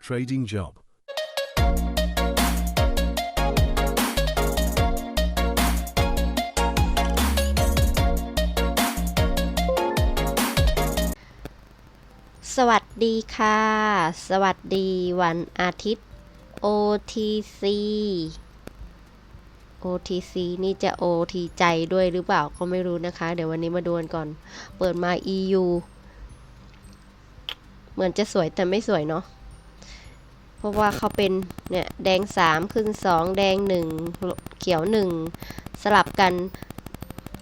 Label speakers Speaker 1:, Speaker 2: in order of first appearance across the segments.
Speaker 1: trading job.
Speaker 2: สวัสดีค่ะ สวัสดีวันอาทิตย์ OTC OTC นี่จะ OT ใจด้วยหรือเปล่าก็ไม่รู้นะคะ เดี๋ยววันนี้มาดูกันก่อน เปิดมา EU เหมือนจะสวยแต่ไม่สวยเนาะ เพราะว่าเขาเป็นเนี่ยแดง 3 ขึ้น 2 แดง 1 เขียว 1 สลับกัน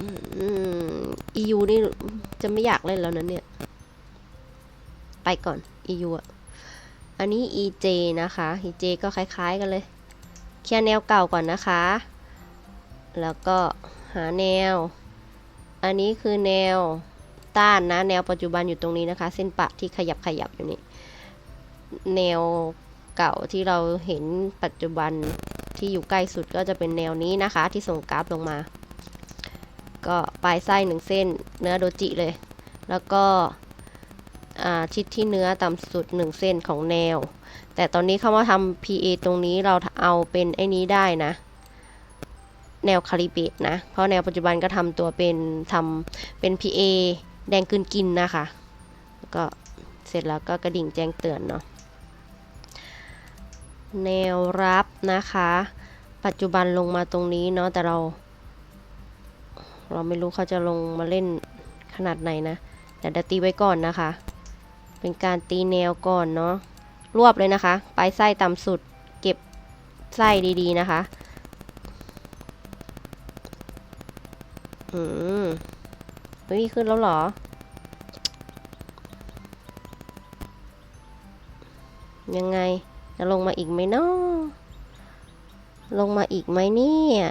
Speaker 2: อืม EU นี่จะไม่อยากเล่นแล้วนะเนี่ย ไปก่อน EU อะ อันนี้ EJ นะคะ EJ ก็คล้ายๆกันเลย เคลียร์แนวเก่าก่อนนะคะ แล้วก็หาแนว อันนี้คือแนวต้านนะ แนวปัจจุบันอยู่ตรงนี้นะคะ เส้นปะที่ขยับขยับอยู่นี่แนว เก่าที่เราเห็นปัจจุบันที่อยู่ใกล้สุดก็จะเป็นแนวนี้นะคะ ที่ส่งกราฟลงมา ก็ปลายไส้หนึ่งเส้นเนื้อโดจิเลย แล้วก็ชิดที่เนื้อต่ำสุด 1 เส้นของแนว แต่ตอนนี้เขามาทำ PA ตรงนี้เราเอาเป็นไอ้นี้ได้นะ แนวคาลิเบตนะ เพราะแนวปัจจุบันก็ทำตัวเป็นทำเป็น PA แดงกลืนกินนะคะแล้วก็เสร็จแล้วก็กระดิ่งแจ้งเตือนเนาะ แนวรับนะคะ ปัจจุบันลงมาตรงนี้เนาะแต่เรา เราไม่รู้เขาจะลงมาเล่นขนาดไหนนะแต่เดี๋ยวตีไว้ก่อนนะคะ เป็นการตีแนวก่อนเนาะรวบเลยนะคะ ปลายไส้ต่ำสุดเก็บไส้ดีๆนะคะอืมเฮ้ยขึ้นแล้วเหรอ ยังไง จะลงมาอีกไหมเนาะลงมาอีกไหมเนี่ย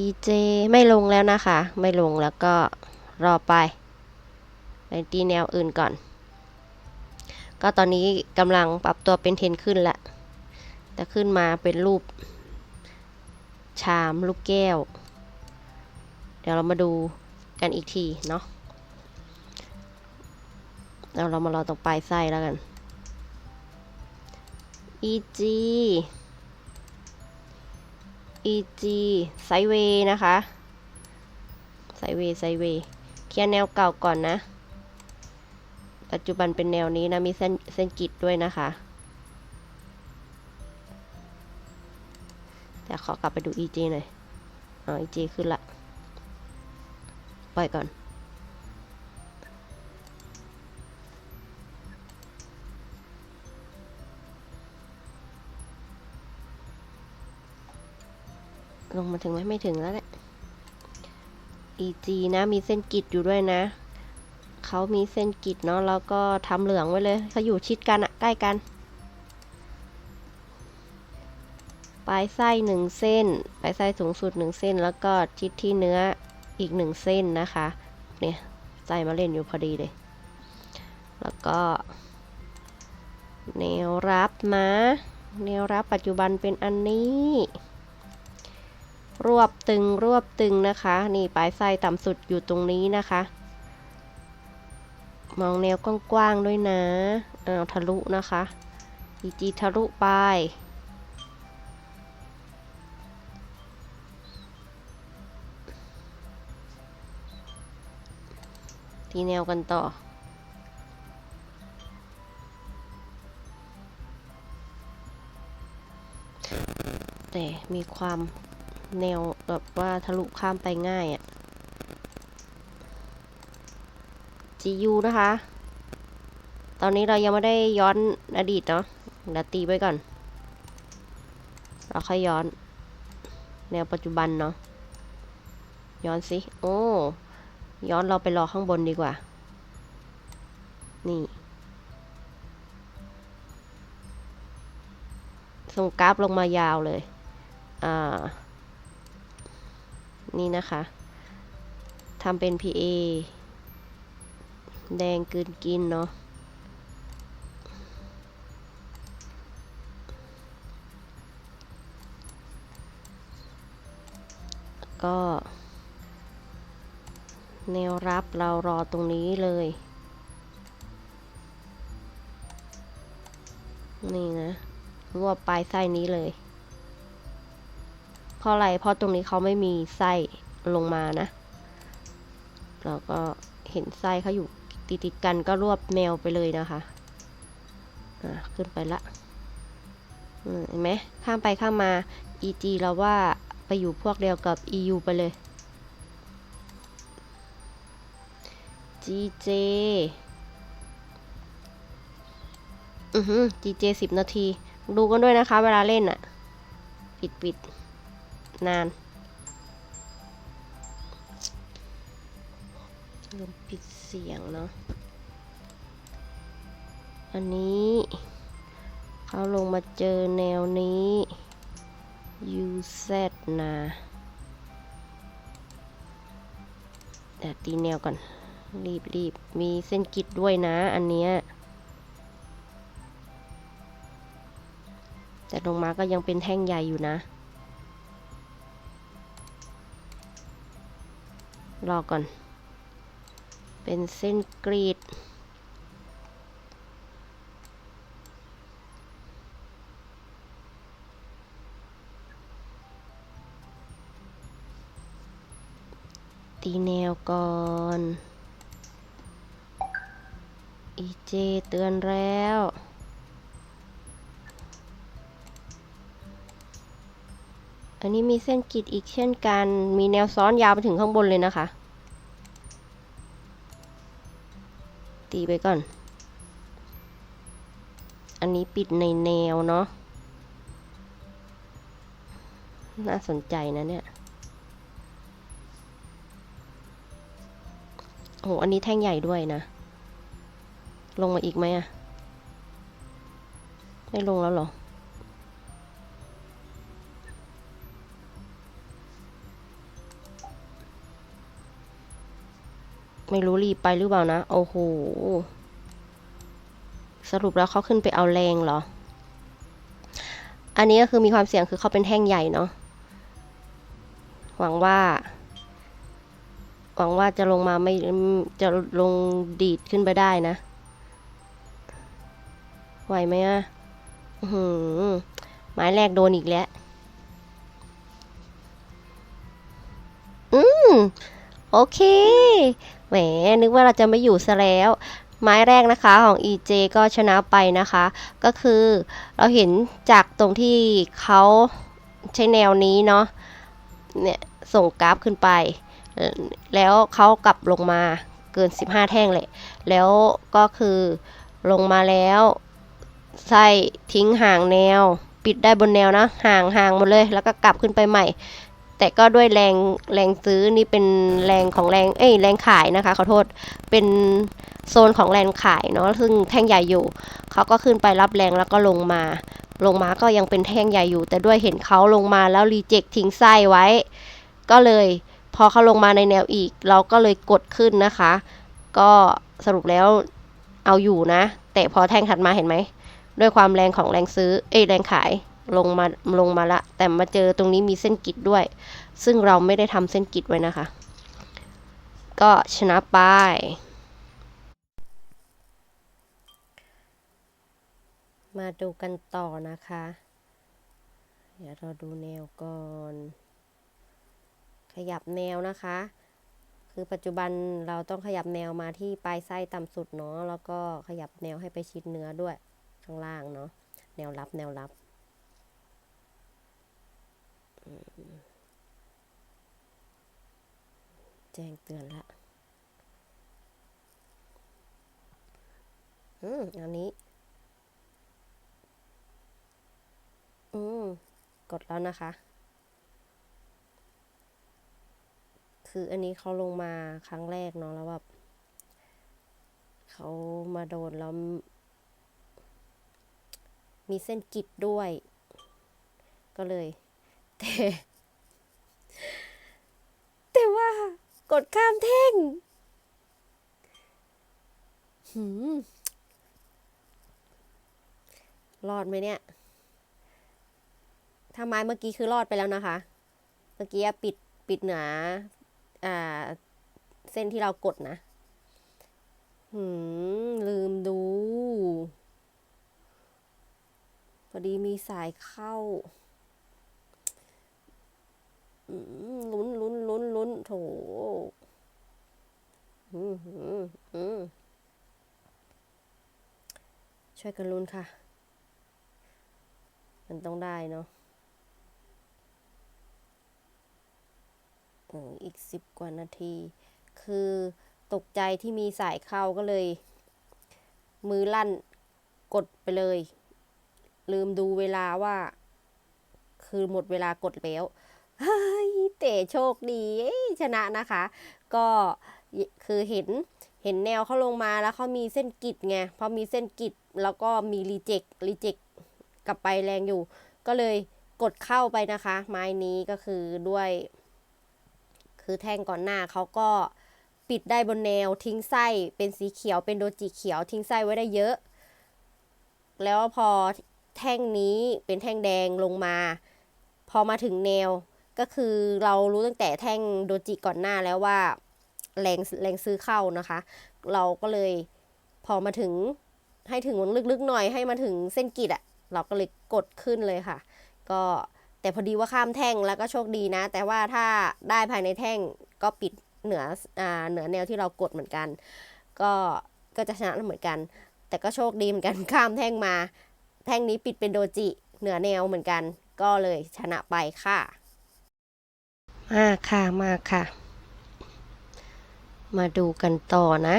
Speaker 2: EJ ไม่ลงแล้วนะคะ ไม่ลงแล้วก็รอไปไปตีแนวอื่นก่อน ก็ตอนนี้กำลังปรับตัวเป็นเทนขึ้นละแต่ขึ้นมาเป็นรูป ชาม ลูกแก้ว เดี๋ยวเรามาดูกันอีกทีเนาะ แล้วเรามารอตรงปลายไส้แล้วกัน EG EG ไซเวย์นะคะไซเวย์ไซเวย์เคลียร์แนวเก่าก่อนนะ ปัจจุบันเป็นแนวนี้นะ มีเส้นเส้นกิดด้วยนะคะแต่ขอกลับไปดู EG หน่อยอ๋อ EG ขึ้นละ ปล่อยก่อน ลงมาถึงไหมไม่ถึงแล้วแหละ EG นะมีเส้นกิดอยู่ด้วยนะ เขามีเส้นกิดเนาะแล้วก็ทำเหลืองไว้เลยเขาอยู่ชิดกันอะใกล้กัน ปลายไส้หนึ่งเส้น ปลายไส้สูงสุดหนึ่งเส้น แล้วก็ชิดที่เนื้ออีกหนึ่งเส้นนะคะ เนี่ยไส้มาเล่นอยู่พอดีเลย แล้วก็ แนวรับนะ แนวรับปัจจุบันเป็นอันนี้ รวบตึงรวบตึงนะคะ นี่ปลายไส้ต่ำสุดอยู่ตรงนี้นะคะ มองแนวกว้างๆด้วยนะอ้าวทะลุนะคะ EG ทะลุไปทีแนวกันต่อแต่มีความ แนวแบบว่าทะลุข้ามไปง่ายอะ่ะ GU นะคะ ตอนนี้เรายังไม่ได้ย้อนอดีตเนาะเดี๋ยวตีไว้ก่อน เราค่อยย้อน แนวปัจจุบันเนาะ ย้อนสิ โอ้ ย้อนเราไปรอข้างบนดีกว่า นี่ส่งกราฟลงมายาวเลย อ่า นี่นะคะทำเป็น PA แดงกลืนกินเนาะก็แนวรับเรารอตรงนี้เลย นี่นะ รวบปลายไส้นี้เลย ราะอะไร เพราะตรงนี้เขาไม่มีไส้ลงมานะแล้วก็เห็นไส้เขาอยู่ติดติดกันก็รวบแนวไปเลยนะคะอะขึ้นไปละเห็นไหมข้ามไปข้ามมา EG เราว่าไปอยู่พวกเดียวกับ EU ไปเลย GJ อือหือ GJ สิบนาที ดูกันด้วยนะคะ เวลาเล่นอะปิดปิด นานลืมปิดเสียงเนาะ อันนี้เขาลงมาเจอแนวนี้ UZ นะแต่ตีแนวก่อน รีบรีบมีเส้นกิดด้วยนะอันเนี้ย แต่ลงมาก็ยังเป็นแท่งใหญ่อยู่นะ รอก่อน เป็นเส้นกรีด ตีแนวก่อนอีเจเตือนแล้วอันนี้มีเส้นกรีดอีกเช่นกัน มีแนวซ้อนยาวไปถึงข้างบนเลยนะคะ ตีไปก่อน อันนี้ปิดในแนวเนาะ น่าสนใจนะเนี่ย โอ้โหอันนี้แท่งใหญ่ด้วยนะ ลงมาอีกไหมอะไม่ลงแล้วหรอ ไม่รู้รีบไปหรือเปล่านะ โอ้โห สรุปแล้วเขาขึ้นไปเอาแรงเหรอ อันนี้ก็คือมีความเสี่ยงคือเขาเป็นแท่งใหญ่เนาะ หวังว่า หวังว่าจะลงมาไม่ จะลงดีดขึ้นไปได้นะ ไหวไหมอะอื้อหือไม้แรกโดนอีกแล้ว อืม โอเค แหมนึกว่าเราจะไม่อยู่ซะแล้ว ไม้แรกนะคะของ EJ ก็ชนะไปนะคะ ก็คือเราเห็นจากตรงที่เขาใช้แนวนี้เนาะเนี่ยส่งกราฟขึ้นไป แล้วเขากลับลงมาเกิน 15 แท่งแหละ แล้วก็คือลงมาแล้วใส่ทิ้งห่างแนว ปิดได้บนแนวนะห่างห่างหมดเลย แล้วก็กลับขึ้นไปใหม่ แต่ก็ด้วยแรงแรงซื้อนี่เป็นแรงของแรงเอ้ยแรงขายนะคะขอโทษเป็นโซนของแรงขายเนาะซึ่งแท่งใหญ่อยู่เขาก็ขึ้นไปรับแรงแล้วก็ลงมา ลงมาก็ยังเป็นแท่งใหญ่อยู่ แต่ด้วยเห็นเขาลงมาแล้วรีเจ็คทิ้งไส้ไว้ ก็เลยพอเขาลงมาในแนวอีก เราก็เลยกดขึ้นนะคะ ก็สรุปแล้วเอาอยู่นะ แต่พอแท่งถัดมาเห็นไหมด้วยความแรงของแรงซื้อเอ้ยแรงขาย ลงมาลงมาละ แต่มาเจอตรงนี้มีเส้นกิดด้วย ซึ่งเราไม่ได้ทำเส้นกิดไว้นะคะ ก็ชนะไปมาดูกันต่อนะคะ เดี๋ยวเราดูแนวก่อน ขยับแนวนะคะ คือปัจจุบันเราต้องขยับแนวมาที่ปลายไส้ต่ำสุดเนาะ แล้วก็ขยับแนวให้ไปชิดเนื้อด้วยข้างล่างเนาะ แนวรับแนวรับ แจ้งเตือนละอืมอันนี้ อืม กดแล้วนะคะ คืออันนี้เขาลงมาครั้งแรกเนาะแล้วแบบเขามาโดนแล้ว มีเส้นกิดด้วย ก็เลย แต่แต่ว่ากดข้ามแท่งหืมรอดไหมเนี่ยถ้าไม้เมื่อกี้คือรอดไปแล้วนะคะ เมื่อกี้ปิดปิดเหนืออ่า เส้นที่เรากดนะหืมลืมดู พอดีมีสายเข้า ลุ้นลุ้นลุ้นลุ้นโถอืมอืมอืมช่วยกันลุ้นค่ะ มันต้องได้เนาะอีกสิบกว่านาที คือตกใจที่มีสายเข้าก็เลย มือลั่นกดไปเลย ลืมดูเวลาว่า คือหมดเวลากดแล้ว เฮ้ยเต๋โชคดีเอ้ยชนะนะคะ ก็คือเห็นเห็นแนวเขาลงมาแล้วเขามีเส้นกิดไงพอมีเส้นกิดแล้วก็มีรีเจ็ครีเจ็คกลับไปแรงอยู่ ก็เลยกดเข้าไปนะคะ ไม้นี้ก็คือด้วย คือแท่งก่อนหน้าเขาก็ปิดได้บนแนวทิ้งไส้เป็นสีเขียวเป็นโดจิเขียวทิ้งไส้ไว้ได้เยอะ แล้วพอแท่งนี้เป็นแท่งแดงลงมา พอมาถึงแนว ก็คือเรารู้ตั้งแต่แท่งโดจิก่อนหน้าแล้วว่าแรงแรงซื้อเข้านะคะ เราก็เลยพอมาถึงให้ถึงลึกๆหน่อยให้มาถึงเส้นกิดอะเราก็เลยกดขึ้นเลยค่ะ ก็แต่พอดีว่าข้ามแท่งแล้วก็โชคดีนะ แต่ว่าถ้าได้ภายในแท่งก็ปิดเหนืออ่าเหนือแนวที่เรากดเหมือนกัน ก็ก็จะชนะเหมือนกัน แต่ก็โชคดีเหมือนกันข้ามแท่งมา แท่งนี้ปิดเป็นโดจิเหนือแนวเหมือนกัน ก็เลยชนะไปค่ะ มาค่ะ มาค่ะ มาดูกันต่อนะ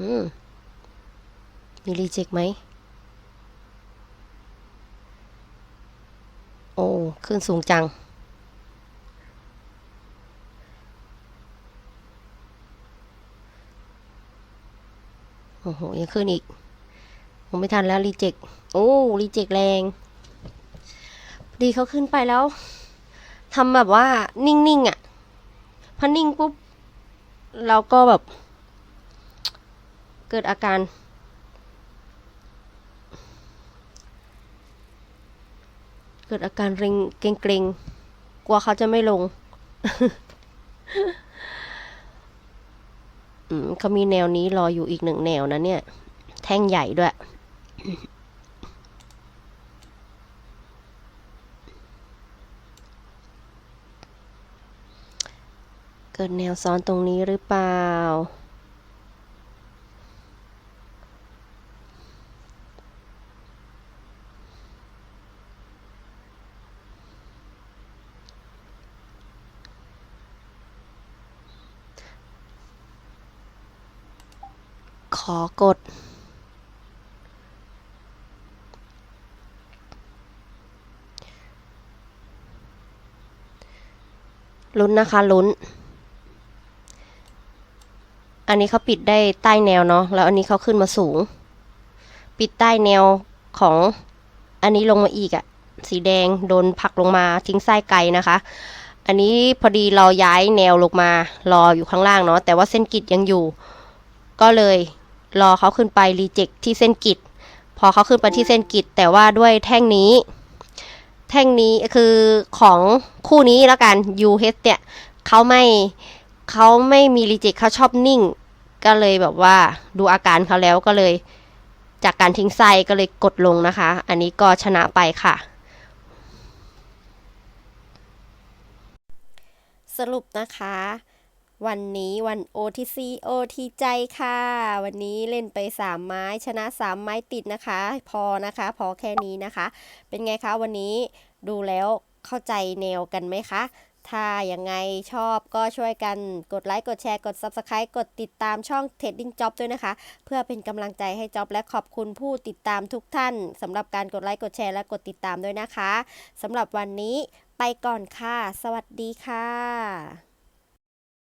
Speaker 2: อืมมีรีเจ็คไหม โอ้ขึ้นสูงจัง โอ้โห ยังขึ้นอีก ผมไม่ทันแล้วรีเจ็คโอ้ รีเจ็คแรง ดีเขาขึ้นไปแล้วทำแบบว่านิ่งๆอะ่ะพอนิ่งปุ๊บเราก็แบบ เกิดอาการ เกิดอาการเรงเกรงๆกลัวเขาจะไม่ลงเขามีแนวนี้รออยู่อีกหนึ่งแนวนะเนี่ย แท่งใหญ่ด้วย เกิดแนวซ้อนตรงนี้หรือเปล่า ขอกดลุ้นนะคะลุ้น อันนี้เขาปิดได้ใต้แนวเนาะ แล้วอันนี้เขาขึ้นมาสูง ปิดใต้แนวของอันนี้ลงมาอีกอะสีแดงโดนผลักลงมาทิ้งไส้ไกลนะคะ อันนี้พอดีเราย้ายแนวลงมารออยู่ข้างล่างเนาะ แต่ว่าเส้นกิดยังอยู่ ก็เลยรอเขาขึ้นไปรีเจ็คที่เส้นกิด พอเขาขึ้นไปที่เส้นกิด แต่ว่าด้วยแท่งนี้ แท่งนี้คือของคู่นี้แล้วกัน UH เนี่ยเขาไม่เขาไม่มีรีเจ็คเขาชอบนิ่ง ก็เลยแบบว่าดูอาการเขาแล้วก็เลย จากการทิ้งไส้ก็เลยกดลงนะคะ อันนี้ก็ชนะไปค่ะ สรุปนะคะ วันนี้วัน OTC OT ใจค่ะ วันนี้เล่นไป 3 ไม้ชนะ 3 ไม้ติดนะคะ พอนะคะ พอแค่นี้นะคะ เป็นไงคะวันนี้ดูแล้วเข้าใจแนวกันไหมคะ ถ้ายังไงชอบก็ช่วยกันกดไลค์กดแชร์กด Subscribe กดติดตามช่อง Trading Job ด้วยนะคะ เพื่อเป็นกำลังใจให้จ็อบและขอบคุณผู้ติดตามทุกท่านสำหรับการกดไลค์กดแชร์และกดติดตามด้วยนะคะสำหรับวันนี้ไปก่อนค่ะ สวัสดีค่ะ